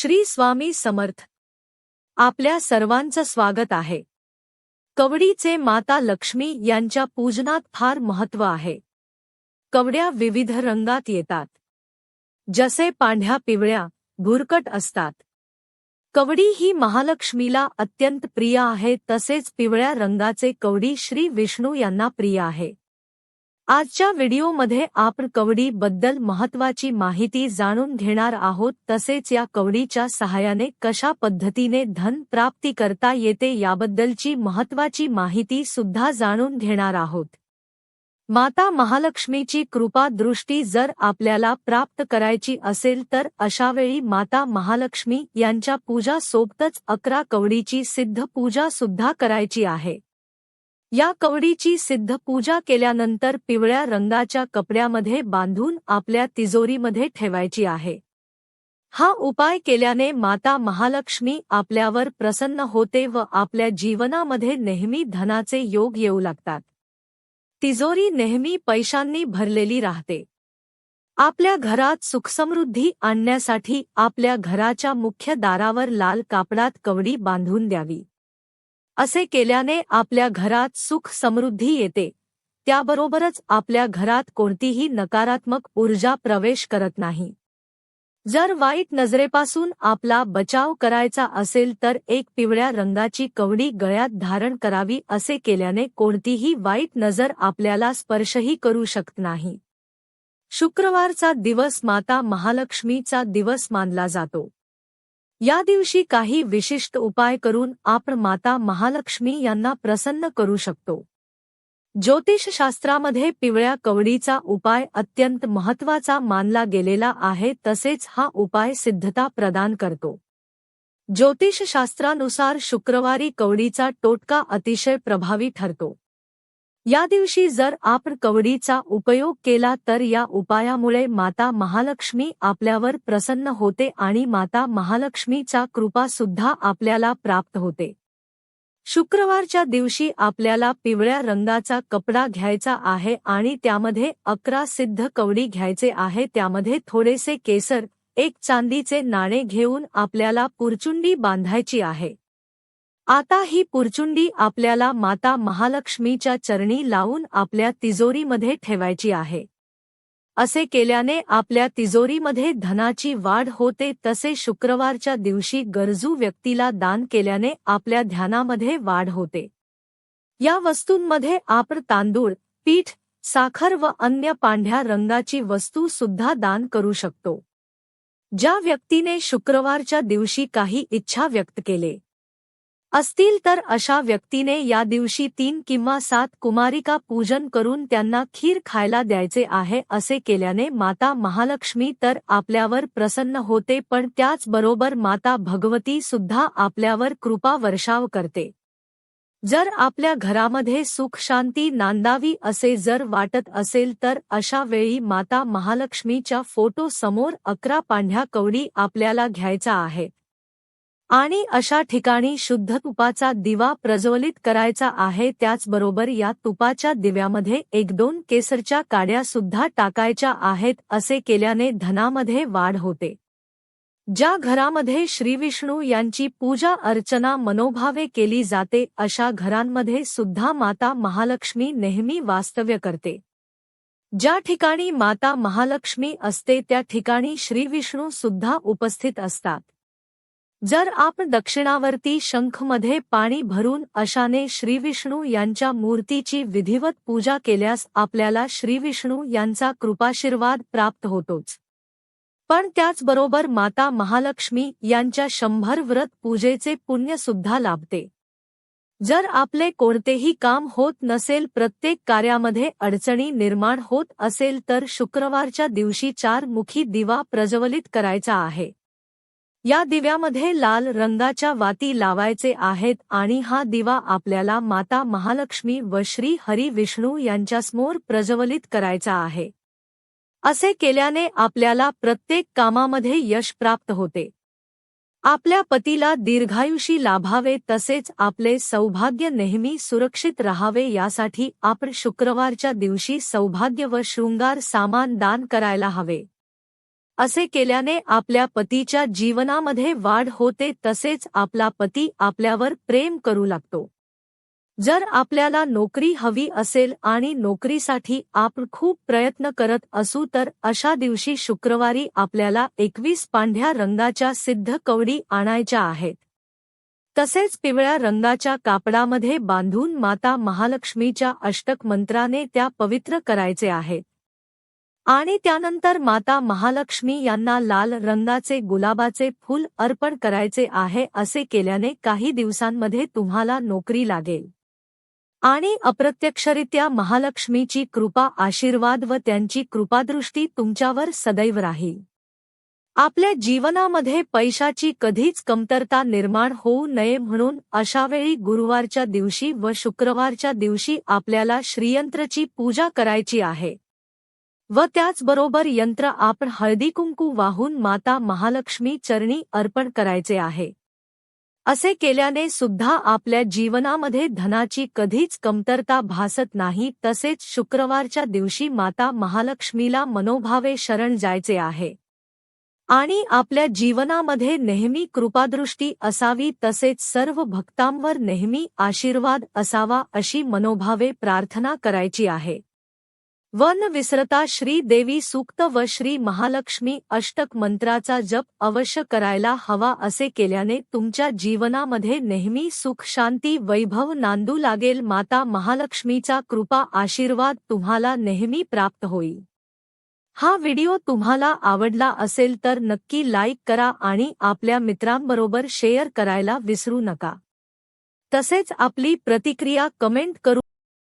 श्री स्वामी समर्थ. आपल्या सर्वांचं स्वागत आहे. कवडीचे माता लक्ष्मी यांच्या पूजनात फार महत्त्व आहे. कवड्या विविध रंगात येतात. जसे पांढ्या पिवळ्या भुरकट असतात. कवडी ही महालक्ष्मीला अत्यंत प्रिय आहे तसेच पिवळ्या रंगाचे कवडी श्री विष्णू यांना प्रिय आहे. आजच्या व्हिडिओमध्ये आपण कवडी बद्दल महत्वाची माहिती जाणून घेणार आहोत तसेच या कवडीच्या सहाय्याने कशा पद्धतीने धन प्राप्ती करता येते याबद्दलची महत्वाची माहिती सुद्धा जाणून घेणार आहोत. माता महालक्ष्मीची कृपा दृष्टी जर आपल्याला प्राप्त करायची असेल तर अशावेळी माता महालक्ष्मी यांच्या पूजा सोबतच अकरा कवडीची सिद्ध पूजा सुद्धा करायची आहे. या कवडीची सिद्ध पूजा केल्यानंतर पिवळ्या रंगाच्या कपड्यामध्ये बांधून आपल्या तिजोरीमध्ये ठेवायची आहे. हा उपाय केल्याने माता महालक्ष्मी आपल्यावर प्रसन्न होते व आपल्या जीवनामध्ये नेहमी धनाचे योग येऊ लागतात. तिजोरी नेहमी पैशांनी भरलेली राहते. आपल्या घरात सुखसमृद्धी आणण्यासाठी आपल्या घराच्या मुख्य दारावर लाल कापडात कवडी बांधून द्यावी. असे केल्याने आपल्या घरात सुख समृद्धी येते. त्याबरोबरच आपल्या घरात कोणतीही नकारात्मक ऊर्जा प्रवेश करत नाही. जर वाईट नजरेपासून आपला बचाव करायचा असेल तर एक पिवळ्या रंगाची कवडी गळ्यात धारण करावी असे केल्याने कोणतीही वाईट नजर आपल्याला स्पर्शही करू शकत नाही. शुक्रवारचा दिवस माता महालक्ष्मीचा दिवस मानला जातो. या दिवशी काही विशिष्ट उपाय करून आपण माता महालक्ष्मी यांना प्रसन्न करू शकतो. ज्योतिषशास्त्रामध्ये पिवळ्या कवडीचा उपाय अत्यंत महत्त्वाचा मानला गेलेला आहे तसेच हा उपाय सिद्धता प्रदान करतो. ज्योतिषशास्त्रानुसार शुक्रवारी कवडीचा टोटका अतिशय प्रभावी ठरतो. या दिवशी जर आपण कवडीचा उपयोग केला तर या उपायामुळे माता महालक्ष्मी आपल्यावर प्रसन्न होते आणि माता महालक्ष्मीचा कृपा सुद्धा आपल्याला प्राप्त होते. शुक्रवारच्या दिवशी आपल्याला पिवळ्या रंगाचा कपडा घ्यायचा आहे आणि त्यामध्ये अकरा सिद्ध कवडी घ्यायचे आहे. त्यामध्ये थोडेसे केसर एक चांदीचे नाणे घेऊन आपल्याला पुरचुंडी बांधायची आहे. आता ही पुरचुंडी आपल्याला माता महालक्ष्मीच्या चरणी लावून आपल्या तिजोरीमध्ये ठेवायची आहे. असे केल्याने आपल्या तिजोरीमध्ये धनाची वाढ होते तसे शुक्रवारच्या दिवशी गरजू व्यक्तीला दान केल्याने आपल्या ध्यानामध्ये वाढ होते. या वस्तूंमध्ये आपण तांदूळ पीठ साखर व अन्य पांढ्या रंगाची वस्तू सुद्धा दान करू शकतो. ज्या व्यक्तीने शुक्रवारच्या दिवशी काही इच्छा व्यक्त केले असतील तर अशा व्यक्तीने या दिवशी तीन किंवा सात कुमारिका पूजन करून त्यांना खीर खायला द्यायचे आहे असे केल्याने माता महालक्ष्मी तर आपल्यावर प्रसन्न होते पण त्याचबरोबर माता भगवती सुद्धा आपल्यावर कृपा वर्षाव करते. जर आपल्या घरामध्ये सुख शांती नांदावी असे जर वाटत असेल तर अशा वेळी माता महालक्ष्मीच्या फोटो समोर अकरा पांढ्या कवडी आपल्याला घ्यायचा आहे. आणि अशा ठिकाणी शुद्ध तुपाचा दिवा प्रज्वलित करायचा आहे त्याचबरोबर या तुपाच्या दिव्यामध्ये एक दोन केसरच्या काड्या सुद्धा टाकायच्या आहेत असे केल्याने धनामध्ये वाढ होते. ज्या घरामध्ये श्रीविष्णू यांची पूजा अर्चना मनोभावे केली जाते अशा घरांमध्ये सुद्धा माता महालक्ष्मी नेहमी वास्तव्य करते. ज्या ठिकाणी माता महालक्ष्मी असते त्या ठिकाणी श्रीविष्णू सुद्धा उपस्थित असतात. जर आपण दक्षिणावर्ती शंखमध्ये पाणी भरून अशाने श्रीविष्णू यांच्या मूर्तीची विधिवत पूजा केल्यास आपल्याला श्रीविष्णू यांचा कृपाशीर्वाद प्राप्त होतोच. पण त्याचबरोबर माता महालक्ष्मी यांच्या शंभर व्रत पूजेचे पुण्य सुद्धा लाभते. जर आपले कोणतेही काम होत नसेल प्रत्येक कार्यामध्ये अडचणी निर्माण होत असेल तर शुक्रवारच्या दिवशी चार मुखी दिवा प्रज्वलित करायचा आहे. या दिव्यामध्ये लाल रंगाच्या वाती लावायचे आहेत आणि हा दिवा आपल्याला माता महालक्ष्मी व श्री हरी विष्णू यांच्यासमोर प्रज्वलित करायचा आहे. असे केल्याने आपल्याला प्रत्येक कामामध्ये यश प्राप्त होते. आपल्या पतीला दीर्घायुषी लाभावे तसेच आपले सौभाग्य नेहमी सुरक्षित राहावे यासाठी आपण शुक्रवारच्या दिवशी सौभाग्य व शृंगार सामान दान करायला हवे. असे केल्याने आपल्या पतीच्या जीवनामध्ये वाढ होते तसेच आपला पती आपल्यावर प्रेम करू लागतो. जर आपल्याला नोकरी हवी असेल आणि नोकरीसाठी आपण खूप प्रयत्न करत असू तर अशा दिवशी शुक्रवारी आपल्याला एकवीस पांढऱ्या रंगाच्या सिद्ध कवडी आणायच्या आहेत. तसेच पिवळ्या रंगाच्या कापडामध्ये बांधून माता महालक्ष्मीच्या अष्टक मंत्राने त्या पवित्र करायचे आहेत. आणि त्यानंतर माता महालक्ष्मी यांना लाल रंगाचे गुलाबाचे फूल अर्पण करायचे आहे असे केल्याने काही दिवसांमध्ये तुम्हाला नोकरी लागेल. आणि अप्रत्यक्षरित्या महालक्ष्मीची कृपा आशीर्वाद व त्यांची कृपादृष्टी तुमच्यावर सदैव राहील. आपल्या जीवनामध्ये पैशाची कधीच कमतरता निर्माण होऊ नये म्हणून अशावेळी गुरुवारच्या दिवशी व शुक्रवारच्या दिवशी आपल्याला श्रीयंत्रची पूजा करायची आहे. व त्याचबरोबर यंत्र आपण हळदीकुंकू वाहून माता महालक्ष्मी चरणी अर्पण करायचे आहे. असे केल्याने सुद्धा आपल्या जीवनामध्ये धनाची कधीच कमतरता भासत नाही तसेच शुक्रवारच्या दिवशी माता महालक्ष्मीला मनोभावे शरण जायचे आहे. आणि आपल्या जीवनामध्ये नेहमी कृपादृष्टी असावी तसेच सर्व भक्तांवर नेहमी आशीर्वाद असावा अशी मनोभावे प्रार्थना करायची आहे. वन विसरता श्री देवी सूक्त व श्री महालक्ष्मी अष्टक मंत्राचा जप अवश्य करायला हवा असे केल्याने तुमच्या जीवनामध्ये नेहमी सुख शांती वैभव नांदू लागेल. माता महालक्ष्मीचा कृपा आशीर्वाद तुम्हाला नेहमी प्राप्त होईल. हा व्हिडिओ तुम्हाला आवडला असेल तर नक्की लाईक करा आणि आपल्या मित्रांबरोबर शेअर करायला विसरू नका. तसेच आपली प्रतिक्रिया कमेंट करू